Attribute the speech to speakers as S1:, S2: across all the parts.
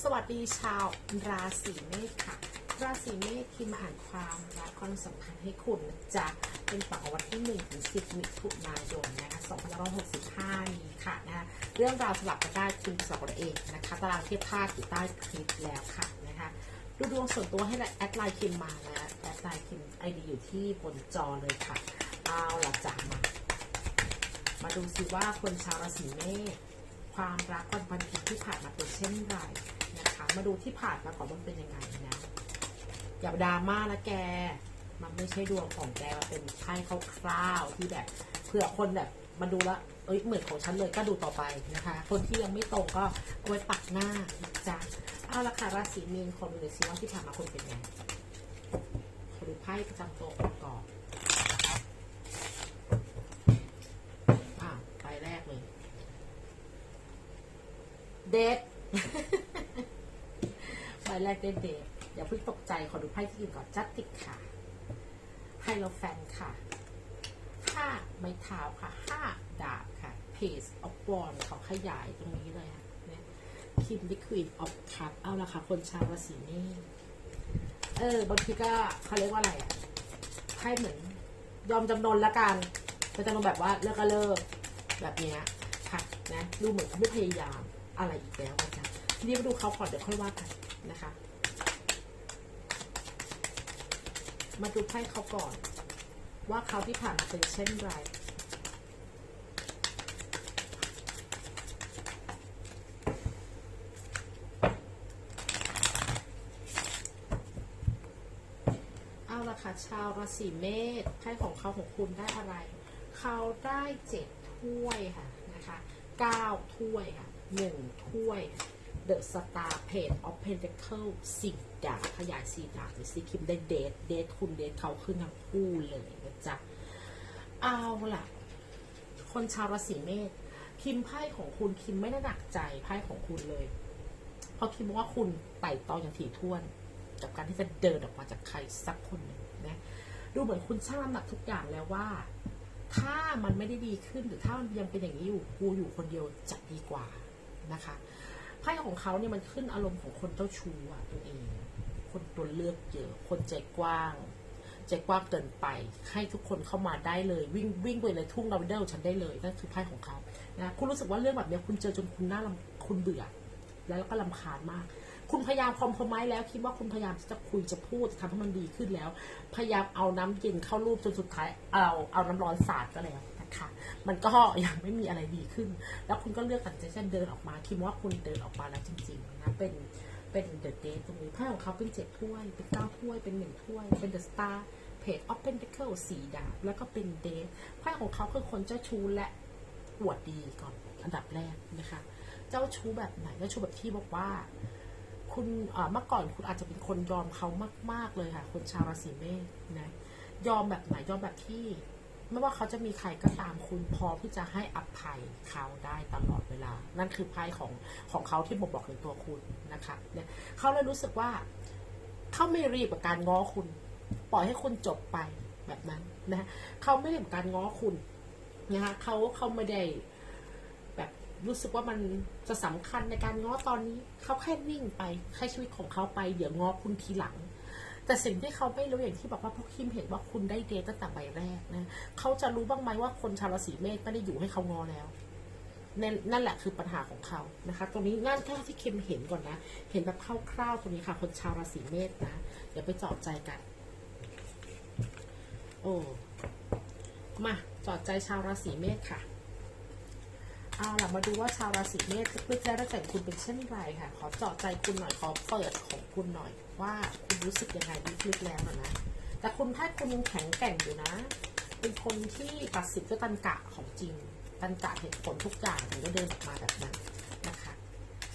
S1: สวัสดีชาวราศีเมษค่ะ ราศีเมษที่มาอ่านความรักความสัมพันธ์ให้คุณจะเป็นฝั่งวันที่1ถึง10มิถุนายนนะคะ2565 นี้ค่ะนะคะเรื่องราวสลับกันได้คุณสลับกันเองนะคะตารางเทียบภาพอยู่ใต้คลิปแล้วค่ะนะคะดูดวงส่วนตัวให้แอดไลน์คิมมานะแอดไลน์คิมไอดีอยู่ที่บนจอเลยค่ะ เอาละจ้ะมา มาดูสิว่าคนชาวราศีเมษความรักวันวันทิตที่ผ่านมาเป็นเช่นไร มาดูที่ผ่านมาก่อนมันเป็นยังไงนะ อย่าดราม่านะแก มันไม่ใช่ดวงของแก มันเป็นไพ่คร่าวๆที่แบบเผื่อคนแบบมาดูแล้วเอ้ยเหมือนของฉันเลยก็ดูต่อไปนะคะ คนที่ยังไม่ตรงก็เอาไว้ปักหน้าจ้ะเอาละค่ะราศีมีนคนดูเลยสิว่าที่ผ่านมาคนเป็นไงขอดูไพ่ประจำตัวก่อนอะไปแรกเลย เดท บแรกเดทเดทอย่าเพิ่งตกใจขอดูไพ่ที่อื่นก่อนจัดติกค่ะไฮโลแฟนค่ะห้าไม้เท้าค่ะห้าดาบค่ะ Page of Wands เขาขยายตรงนี้เลยค่ะเนี่ยคิมดิควีนออฟคัพเอาละค่ะ คนชาวราศีเมษเออบางทีก็เขาเรียกว่าอะไรอะไพ่เหมือนยอมจำนนละกันจะจำนนแบบว่าเลิกก็เลิกแบบเนี้ยค่ะนะดูเหมือนเขาไม่พยายามอะไรอีกแล้วนะจ๊ะทีนี้มาดูเขาก่อนเดี๋ยวค่อยว่ากัน นะคะ มาดูไพ่เขาก่อน ว่าเขาที่ผ่านมาเป็นเช่นไรเอาละค่ะชาวราศีเมษไพ่ของเขาของคุณได้อะไร เขาได้เจ็ดถ้วยค่ะนะคะเก้าถ้วยค่ะหนึ่งถ้วย The Star Page of Pentacles สิบดาบขยายสี่ดาบหรือสีคิมได้เดทเดทคุณเดทเขาขึ้นทั้งคู่เลยนะจ๊ะ เอาล่ะ คนชาวราศีเมษคิมไพ่ของคุณคิมไม่ได้หนักใจไพ่ของคุณเลย เพราะคิดว่าคุณไต่ตองอย่างถี่ถ้วน กับการที่จะเดินออกมาจากใครสักคนหนึ่งนะดูเหมือนคุณชั่งน้ำหนักทุกอย่างแล้วว่า ถ้ามันไม่ได้ดีขึ้นหรือถ้ามันยังเป็นอย่างนี้อยู่กูอยู่คนเดียวจะดีกว่านะคะ ไพ่ของเขาเนี่ยมันขึ้นอารมณ์ของคนเจ้าชู้อะตัวเอง คนตัวเลือกเยอะ คนใจกว้าง ใจกว้างเกินไป ให้ทุกคนเข้ามาได้เลย วิ่งวิ่งไปเลยทุ่งลาเวนเดอร์ฉันได้เลยนั่นคือไพ่ของเขานะคุณรู้สึกว่าเรื่องแบบเนี้ยคุณเจอจนคุณน่ารำคุณเบื่อ แล้วก็ลำคาญมาก คุณพยายามคอมโพมายแล้วคิดว่าคุณพยายามจะคุยจะพูดจะทำให้มันดีขึ้นแล้ว พยายามเอาน้ำเย็นเข้ารูปจนสุดท้ายเอาเอาน้ำร้อนสาดก็แล้ว คะมันก็ยังไม่มีอะไรดีขึ้น แล้วคุณก็เลือกตัดสินใจเดินออกมา คิดว่าคุณเดินออกมาแล้วจริงๆนะ เป็นเป็นเดอะเดทตรงนี้ไพ่ของเขาเป็นเจ็ดถ้วย เป็นเก้าถ้วย เป็นหนึ่งถ้วย เป็นเดอะสตาร์เพจออฟเพนเทเคิลสี่ดาบ แล้วก็เป็นเดทไพ่ของเขาคือคนเจ้าชู้และอวดดีก่อนอันดับแรกนะคะ เจ้าชู้แบบไหนเจ้าชู้แบบที่บอกว่าคุณอ่อเมื่อก่อนคุณอาจจะเป็นคนยอมเขามาก ๆ เลยค่ะ คนชาวราศีเมษนะ ยอมแบบไหน ยอมแบบที่ ไม่ว่าเขาจะมีใครก็ตามคุณพร้อมที่จะให้อภัยเขาได้ตลอดเวลา นั่นคือไพ่ของของเขาที่บอกบอกถึงตัวคุณนะคะเนี่ยเขาเลยรู้สึกว่าเขาไม่รีบกับการง้อคุณ ปล่อยให้คุณจบไปแบบนั้นนะเขาไม่รีบกับการง้อคุณนะคะเขาเขาไม่ได้แบบรู้สึกว่ามันจะสำคัญในการง้อตอนนี้เขาแค่นิ่งไปให้ชีวิตของเขาไป เดี๋ยวง้อคุณทีหลัง แต่สิ่งที่เขาไม่รู้อย่างที่บอกว่าพวกคิมเห็นว่าคุณได้เดทตั้งแต่ใบแรกนะเขาจะรู้บ้างไหมว่าคนชาวราศีเมษไม่ได้อยู่ให้เขางอแล้วนั่นนั่นแหละคือปัญหาของเขานะคะ ตรงนี้งั้นแค่ที่คิมเห็นก่อนนะ เห็นแบบคร่าวๆตรงนี้ค่ะ คนชาวราศีเมษนะเดี๋ยวไปจาะใจกัน โอ้มาจอดใจชาวราศีเมษค่ะ เอาล่ะมาดูว่าชาวราศีเมษลึกๆแล้วตั้งแต่คุณเป็นเช่นไรค่ะ ขอจาะใจคุณหน่อย ขอเปิดของคุณหน่อย ว่าคุณรู้สึกยังไงลึกๆแล้วนะ แต่คุณถ้าคุณยังแข็งแกร่งอยู่นะ เป็นคนที่ตัดสินด้วยตันกะของจริง ตันกะเหตุผลทุกอย่างถึงจะเดินออกมาแบบนั้นนะคะ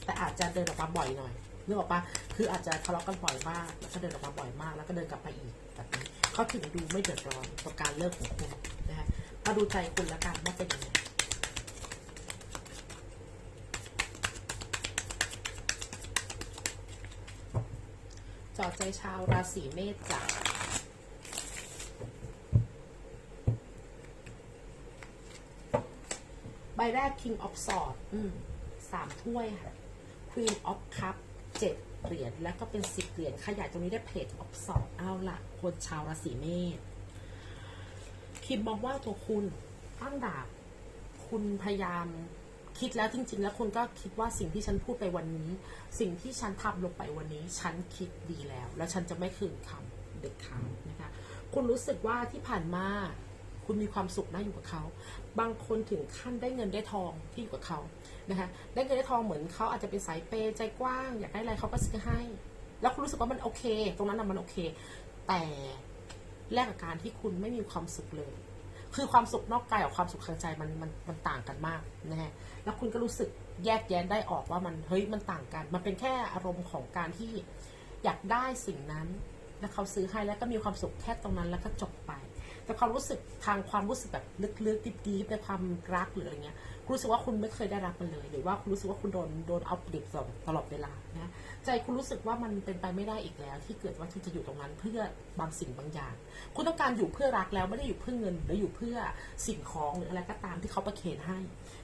S1: แต่อาจจะเดินออกมาบ่อยหน่อยนึกออกปะคืออาจจะทะเลาะกันบ่อยมาก แล้วก็เดินออกมาบ่อยมาก แล้วก็เดินกลับมาอีกแบบนี้เขาถึงดูไม่เดือดร้อนกับการเลิกของคุณนะคะมาดูใจคุณแล้วกันว่าเป็นยังไง จอดใจ ชาวราศีเมษจ้ะใบแรก King of Swords อืมสามถ้วยค่ะ Queen of Cup เจ็ดเหรียญแล้วก็เป็นสิบเหรียญขยายตรงนี้ได้เพจออฟสองเอาละคนชาวราศีเมษคิมมองว่าตัวคุณตั้งดาบ คุณพยายาม คิดแล้วจริง ๆ แล้วคุณก็คิดว่าสิ่งที่ฉันพูดไปวันนี้ สิ่งที่ฉันทำลงไปวันนี้ ฉันคิดดีแล้ว แล้วฉันจะไม่คืนคำเด็ดขาดนะคะ คุณรู้สึกว่าที่ผ่านมาคุณมีความสุขนะอยู่กับเขา บางคนถึงขั้นได้เงินได้ทองที่อยู่กับเขานะคะได้เงินได้ทองเหมือนเขาอาจจะเป็นสายเปย์ใจกว้าง อยากได้อะไรเขาก็ซื้อให้ แล้วคุณรู้สึกว่ามันโอเค ตรงนั้นนะมันโอเค แต่แลกกับการที่คุณไม่มีความสุขเลย คือความสุขนอกกายกับความสุขทางใจมันมันมันต่างกันมากนะฮะแล้วคุณก็รู้สึกแยกแยะได้ออกว่ามันเฮ้ยมันต่างกัน มันเป็นแค่อารมณ์ของการที่อยากได้สิ่งนั้น แล้วเขาซื้อให้แล้วก็มีความสุขแค่ตรงนั้นแล้วก็จบไป แต่ความรู้สึกทางความรู้สึกแบบลึกๆดีๆในความรักหรืออะไรเงี้ยคุณรู้สึกว่าคุณไม่เคยได้รับมันเลย หรือว่าคุณรู้สึกว่าคุณโดนโดนเอาเปรียบตลอดเวลานะใจคุณรู้สึกว่ามันเป็นไปไม่ได้อีกแล้ว ที่เกิดว่าคุณจะอยู่ตรงนั้นเพื่อบางสิ่งบางอย่าง คุณต้องการอยู่เพื่อรักแล้วไม่ได้อยู่เพื่อเงิน หรืออยู่เพื่อสิ่งของหรืออะไรก็ตามที่เขาประเคนให้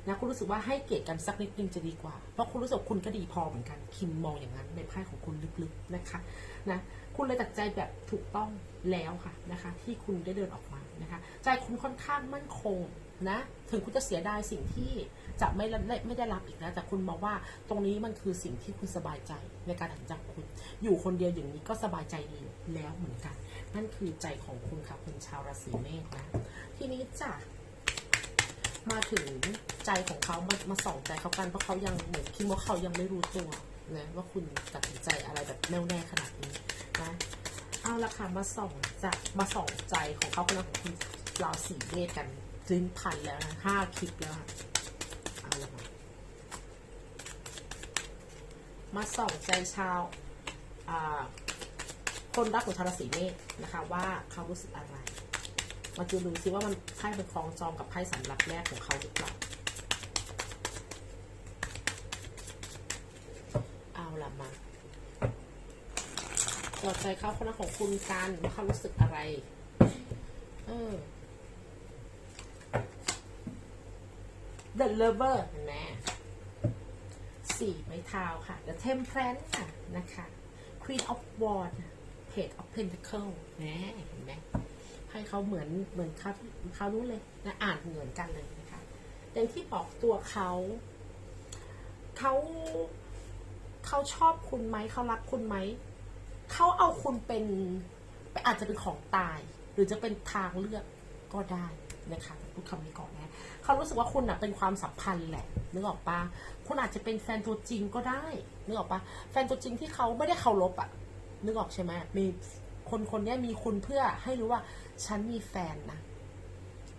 S1: นะคุณรู้สึกว่าให้เกียรติกันสักนิดนึงจะดีกว่าเพราะคุณรู้สึกว่าคุณก็ดีพอเหมือนกันคิมมองอย่างนั้นในไพ่ของคุณลึกๆนะคะนะ คุณเลยตัดใจแบบถูกต้องแล้วค่ะนะคะ ที่คุณได้เดินออกมานะคะ ใจคุณค่อนข้างมั่นคงนะถึงคุณจะเสียดายสิ่งที่จะไม่ได้ไม่ได้รับอีกนะ แต่คุณมองว่าตรงนี้มันคือสิ่งที่คุณสบายใจในการตัดใจของคุณ อยู่คนเดียวอย่างนี้ก็สบายใจดีแล้วเหมือนกัน นั่นคือใจของคุณค่ะคุณชาวราศีเมษนะทีนี้จ้ะมาถึงใจของเขามามาส่องใจเขากันเพราะเขายังเหมือนคิดว่าเขายังไม่รู้ตัวนะว่าคุณตัดสินใจอะไรแบบแน่วแน่ขนาดนี้ ละค่ะมาส่องจะมาส่องใจของเขาคนละของคุณราศีเมษกันถึงพันแล้วนะห้าคลิปแล้วค่ะเอาละมามาส่องใจชาวอ่าคนรักของชาวราศีเมษนะคะ ว่าเขารู้สึกอะไร มาดูดูซิว่ามันไพ่เป็นคลองจองกับไพ่สำหรับแรกของเขาหรือเปล่าละมา ตรวจใจเขาคนละของคุณกันว่าเขารู้สึกอะไร เออ The Lover แน่สี่ไม้เท้าค่ะ The Temperance ค่ะนะคะ Queen of Wands Page of Pentacle แหมเห็นไหมให้เขาเหมือนเหมือนเขาเขารู้เลยนะอ่านเหมือนกันเลยนะคะอย่างที่บอกตัวเขาเขาเขาชอบคุณไหมเขารักคุณไหม เขาเอาคุณเป็นอาจจะเป็นของตาย หรือจะเป็นทางเลือกก็ได้นะคะพูดคำนี้ก่อนนะเขารู้สึกว่าคุณอะเป็นความสัมพันธ์แหละนึกออกปะคุณอาจจะเป็นแฟนตัวจริงก็ได้นึกออกปะแฟนตัวจริงที่เขาไม่ได้เคารพอะนึกออกใช่ไหมมีคนคนนี้มีคุณเพื่อให้รู้ว่าฉันมีแฟนนะ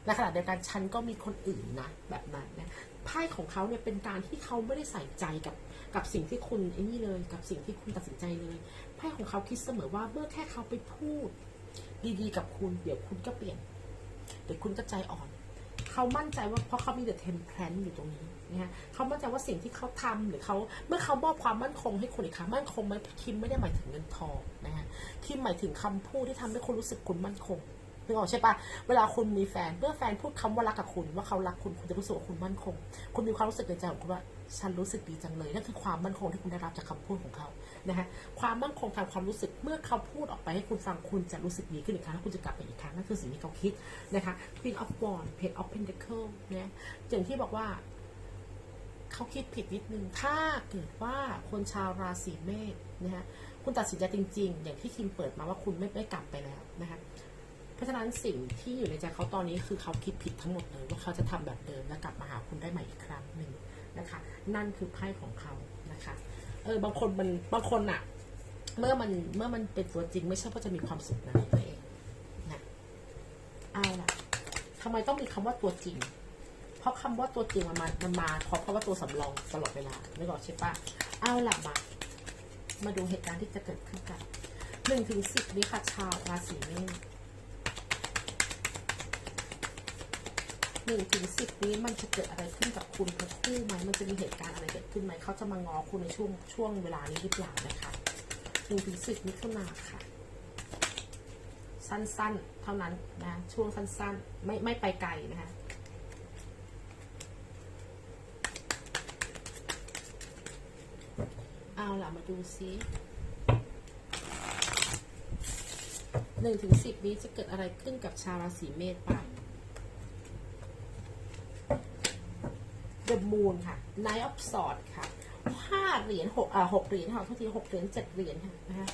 S1: ในขณะเดียวกันฉันก็มีคนอื่นนะแบบนั้นนะไพ่ของเขาเนี่ยเป็นการที่เขาไม่ได้ใส่ใจกับ กับสิ่งที่คุณไอ้นี่เลย กับสิ่งที่คุณตัดสินใจเลยไพ่ของเขาคิดเสมอว่าเมื่อแค่เขาไปพูด ดีๆ กับคุณ เดี๋ยวคุณก็เปลี่ยน เดี๋ยวคุณก็ใจอ่อน เขามั่นใจว่าเพราะเขามีเดอะเทมเพลนอยู่ตรงนี้นะฮะเขามั่นใจว่าสิ่งที่เขาทำหรือเขาเมื่อเขามอบความมั่นคงให้คนอีกครั้งมั่นคงไหมคิมไม่ได้หมายถึงเงินทองนะฮะคิมหมายถึงคำพูดที่ทำให้คนรู้สึกคุณมั่นคงนึกออกใช่ปะเวลาคุณมีแฟนเมื่อแฟนพูดคำว่ารักกับคุณ ว่าเขารักคุณคุณจะรู้สึกว่าคุณมั่นคง คุณมีความรู้สึกในใจของคุณว่า ฉันรู้สึกดีจังเลยนั่นคือความมั่นคงที่คุณได้รับจากคำพูดของเขานะฮะความมั่นคงทางความรู้สึกเมื่อเขาพูดออกไปให้คุณฟังคุณจะรู้สึกดีขึ้นอีกครั้งแล้วคุณจะกลับไปอีกครั้งนั่นคือสิ่งที่เขาคิดนะคะ Queen of Wands Page of Pentacle นะอย่างที่บอกว่าเขาคิดผิดนิดนึง ถ้าเกิดว่าคนชาวราศีเมษนะฮะ คุณตัดสินใจจริง ๆ อย่างที่คิมเปิดมาว่าคุณไม่ไม่กลับไปแล้วนะคะเพราะฉะนั้นสิ่งที่อยู่ในใจเขาตอนนี้คือเขาคิดผิดทั้งหมดเลยว่าเขาจะทำแบบเดิมและกลับมาหาคุณได้ใหม่อีกครั้งหนึ่ง นะคะ นั่นคือไพ่ของเขานะคะเออบางคนมันบางคนอะเมื่อมันเมื่อมันเป็นตัวจริง ไม่ใช่ว่าจะมีความสุขนะตัวเองนะเอาล่ะทำไมต้องมีคำว่าตัวจริง เพราะคำว่าตัวจริงมันมามันมาเพราะเพราะว่าตัวสำรองตลอดเวลาไม่บอกใช่ปะเอาล่ะมามาดูเหตุการณ์ที่จะเกิดขึ้นกันหนึ่งถึงสิบนี้ค่ะชาวราศีเมษ หนึ่งถึงสิบนี้มันจะเกิดอะไรขึ้นกับคุณทั้งคู่ไหมมันจะมีเหตุการณ์อะไรเกิดขึ้นไหมเขาจะมางอคุณในช่วงช่วงเวลานี้หรือเปล่านะคะหนึ่งถึงสิบมิถุนาค่ะ สั้นๆ เท่านั้นนะช่วงสั้นๆ ไม่ไม่ไปไกลนะคะเอาเอาล่ะมาดูซิหนึ่งถึงสิบนี้จะเกิดอะไรขึ้นกับชาวราศีเมษบ้าง The Moon ค่ะ Knight of Swords ค่ะห้าเหรียญหกอ่าหกเหรียญค่ะทุกทีหกเหรียญเจ็ดเหรียญค่ะนะคะ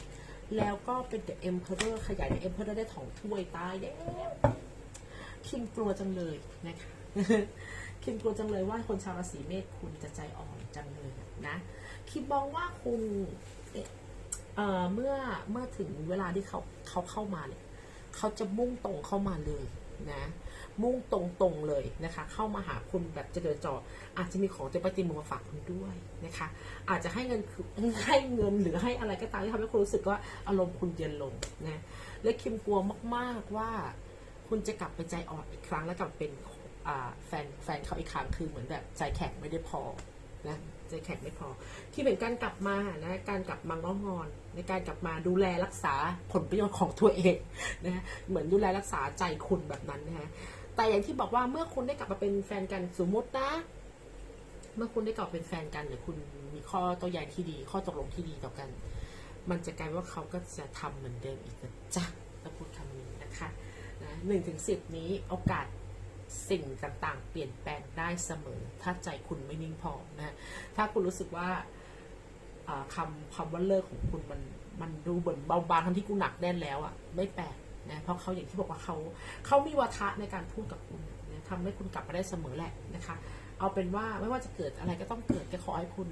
S1: แล้วก็เป็น The Emperor ขยาย The Emperor ได้ของถ้วยตายแล้วคิมกลัวจังเลยนะคะคิมกลัวจังเลยว่าคนชาวราศีเมษคุณจะใจอ่อนจังเลยนะคิมมองว่าคุณเอ่อเอ่อเมื่อเมื่อถึงเวลาที่เขาเขาเข้ามาเนี่ยเขาจะมุ่งตรงเข้ามาเลยนะ มุ่งตรงๆเลยนะคะ เข้ามาหาคุณแบบจะเดินจออาจจะมีของเต็มปฏิมมาฝากคุณด้วยนะคะ อาจจะให้เงินให้เงินหรือให้อะไรก็ตามที่ทำให้คุณรู้สึกว่าอารมณ์คุณเย็นลงนะและคิมกลัวมากๆว่าคุณจะกลับไปใจอ่อนอีกครั้งแล้วกลับเป็นแฟนแฟนเขาอีกครั้งคือเหมือนแบบใจแข็งไม่ได้พอนะใจแข็งไม่พอ ที่เป็นการกลับมานะการกลับมาง้องอน ในการกลับมาดูแลรักษาผลประโยชน์ของตัวเองนะเหมือนดูแลรักษาใจคุณแบบนั้นนะฮะ แต่อย่างที่บอกว่าเมื่อคุณได้กลับมาเป็นแฟนกันสมมตินะ เมื่อคุณได้กลับเป็นแฟนกันหรือคุณมีข้อโต้แย้งที่ดี ข้อตกลงที่ดีต่อกัน มันจะกลายว่าเขาก็จะทำเหมือนเดิมอีกนะจ๊ะถ้าพูดคำนี้นะคะนะหนึ่งถึงสิบนี้โอกาสสิ่งต่างๆ เปลี่ยนแปลงได้เสมอ ถ้าใจคุณไม่นิ่งพอนะถ้าคุณรู้สึกว่าคำคำว่าเลิกของคุณมันมันดูเหมือนเบาบางทั้งที่กูหนักแน่นแล้วอะ ไม่แปลก นะเพราะเขาอย่างที่บอกว่าเขาเขามีวาทะในการพูดกับคุณนะทำให้คุณกลับมาได้เสมอแหละนะคะ เอาเป็นว่าไม่ว่าจะเกิดอะไรก็ต้องเกิดก็ขอให้คุณ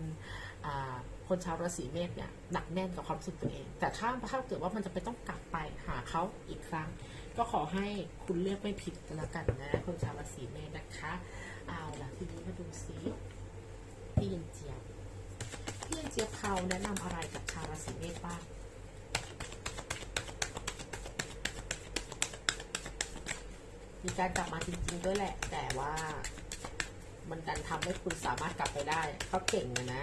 S1: คนชาวราศีเมษเนี่ยหนักแน่นกับความรู้สึกตัวเอง แต่ถ้าถ้าเกิดว่ามันจะไปต้องกลับไปหาเขาอีกครั้ง ก็ขอให้คุณเลือกไม่ผิดกันล้วกันนะคนชาวราศีเมษนะคะเอาล่ะทีนี้มาดูซิพี่ยินเจียบพี่ยินเจียบเขาแนะนำอะไรกับชาวราศีเมษบ้าง มีการกลับมาจริงๆด้วยแหละ แต่ว่ามันดันทำให้คุณสามารถกลับไปได้เขาเก่งนะนะ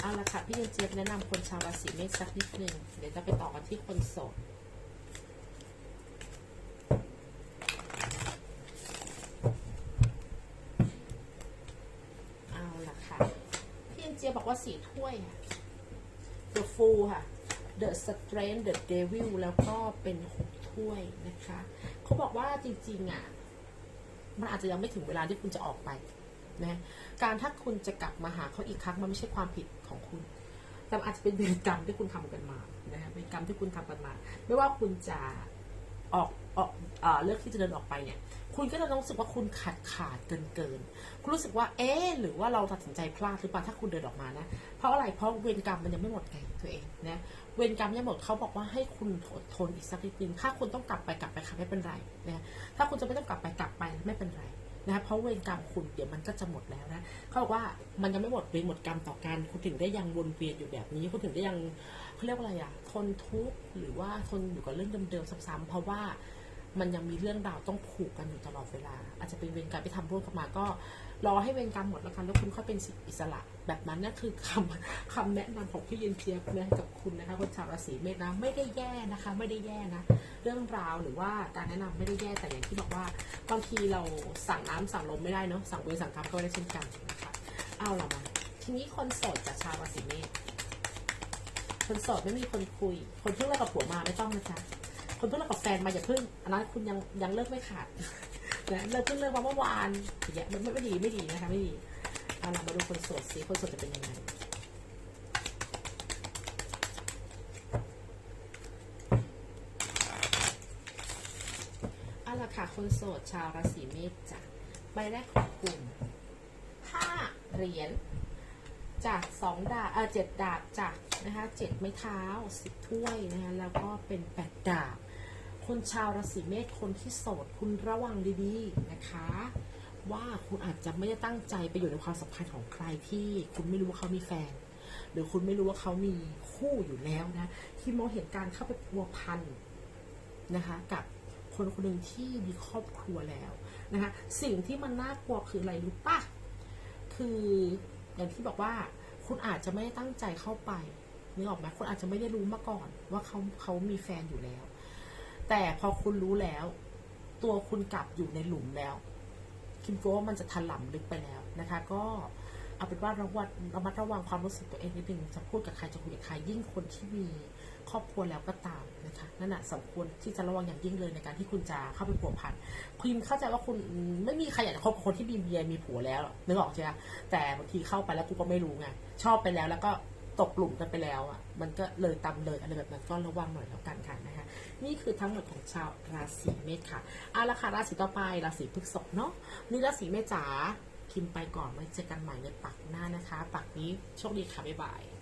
S1: เอาละค่ะ พี่เจี๊ยบแนะนำคนชาวราศีเมษสักนิดนึงเดี๋ยวจะไปต่อกันที่คนโสดเอาละค่ะ พี่เจี๊ยบบอกว่าสี่ถ้วยค่ะ The Fool ค่ะ The Strength The Devil แล้วก็เป็นหก ถ้วยนะคะเขาบอกว่าจริงๆอะมันอาจจะยังไม่ถึงเวลาที่คุณจะออกไปนะการถ้าคุณจะกลับมาหาเขาอีกครั้งมันไม่ใช่ความผิดของคุณ แต่อาจจะเป็นเวรกรรมที่คุณทำกันมานะฮะเวรกรรมที่คุณทำกันมา ไม่ว่าคุณจะ ออกออกเลือกที่จะเดินออกไปเนี่ย คุณก็จะรู้สึกว่าคุณขาดขาดเกินเกิน คุณรู้สึกว่า เอ๊หรือว่าเราตัดสินใจพลาดหรือเปล่าถ้าคุณเดินออกมานะ เพราะอะไรเพราะเวรกรรมมันยังไม่หมดไงตัวเองนะเวรกรรมยังหมดเขาบอกว่าให้คุณอดทนอีกสักนิดนึงถ้าคุณต้องกลับไปกลับไปค่ะไม่เป็นไรนะถ้าคุณจะไม่ต้องกลับไปกลับไปไม่เป็นไร นะเพราะเวรกรรมคุณเดี๋ยวมันก็จะหมดแล้วนะเขาบอกว่ามันยังไม่หมดเวรหมดกรรมต่อกันคุณถึงได้ยังวนเวียนอยู่แบบนี้คุณถึงได้ยังเขาเรียกว่าอะไรอะทนทุกข์หรือว่าทนอยู่กับเรื่องเดิมๆซ้ำๆเพราะว่ามันยังมีเรื่องราวต้องผูกกันอยู่ตลอดเวลา อาจจะเป็นเวรกรรมที่ทำร่วมกันมาก็ รอให้เวรกรรมหมดแล้วกันแล้วคุณค่อยเป็นอิสระ แบบนั้นนั่นคือคำคำแนะนำของพี่เย็นเชียบนะกับคุณนะคะคนชาวราศีเมษนะไม่ได้แย่นะคะ ไม่ได้แย่นะ เรื่องราวหรือว่าการแนะนำไม่ได้แย่แต่อย่างที่บอกว่าบางทีเราสั่งน้ำสั่งลมไม่ได้เนาะสั่งเวรสั่งกรรมก็ไม่ได้เช่นกันนะคะเอาละมาทีนี้คนโสดจากชาวราศีเมษคนโสดไม่มีคนคุย คนเพิ่งเลิกกับผัวมาไม่ต้องนะจ๊ะคนเพิ่งเลิกกับแฟนมาอย่าเพิ่งอันนั้นคุณยังยังเลิกไม่ขาด นะเลิกเพิ่งเลิกมาเมื่อวานอย่างเงี้ยมันไม่ไม่ดีไม่ดีนะคะไม่ดีเอาล่ะมาดูคนโสดสิคนโสดจะเป็นยังไงเอาล่ะค่ะคนโสดชาวราศีเมษจ้ะใบแรกของกลุ่มห้าเหรียญจากสองดาบเออเจ็ดดาบจากนะคะเจ็ดไม้เท้าสิบถ้วยนะคะแล้วก็เป็นแปดดาบ คนชาวราศีเมษคนที่โสดคุณระวังดีๆนะคะ ว่าคุณอาจจะไม่ได้ตั้งใจไปอยู่ในความสัมพันธ์ของใครที่คุณไม่รู้ว่าเขามีแฟน หรือคุณไม่รู้ว่าเขามีคู่อยู่แล้วนะ ที่มองเห็นการเข้าไปพัวพันนะคะ กับคนคนหนึ่งที่มีครอบครัวแล้วนะคะ สิ่งที่มันน่ากลัวคืออะไรรู้ปะคืออย่างที่บอกว่าคุณอาจจะไม่ได้ตั้งใจเข้าไปนึกออกไหมคุณอาจจะไม่ได้รู้มาก่อน ว่าเขาเขามีแฟนอยู่แล้ว แต่พอคุณรู้แล้ว ตัวคุณกลับอยู่ในหลุมแล้ว คิมโกว่ามันจะถล่มลึกไปแล้วนะคะ ก็เอาเป็นว่าระวังระมัดระวังความรู้สึกตัวเองนิดนึงจะพูดกับใครจะคุยกับใครยิ่งคนที่มีครอบครัวแล้วก็ตามนะคะนั่นแหะสมควรที่จะระวังอย่างยิ่งเลยในการที่คุณจะเข้าไปผัวพันคุณเข้าใจว่าคุณไม่มีใครอยากจะคบกับคนที่มีเมียมีผัวแล้วนึกออกใช่ไหมแต่บางทีเข้าไปแล้วกูก็ไม่รู้ไงชอบไปแล้วแล้วก็ ตกหลุมกันไปแล้วอะ มันก็เลยตำเลยอะไรแบบนั้นก็ระวังหน่อยแล้วกันค่ะนะคะ นี่คือทั้งหมดของชาวราศีเมษค่ะเอาละค่ะราศีต่อไปราศีพฤษภเนาะ นี่ราศีเมษจ๋าพิมพ์ไปก่อนไว้เจอกันใหม่ในปักหน้านะคะ ปักนี้โชคดีค่ะ บ๊ายบาย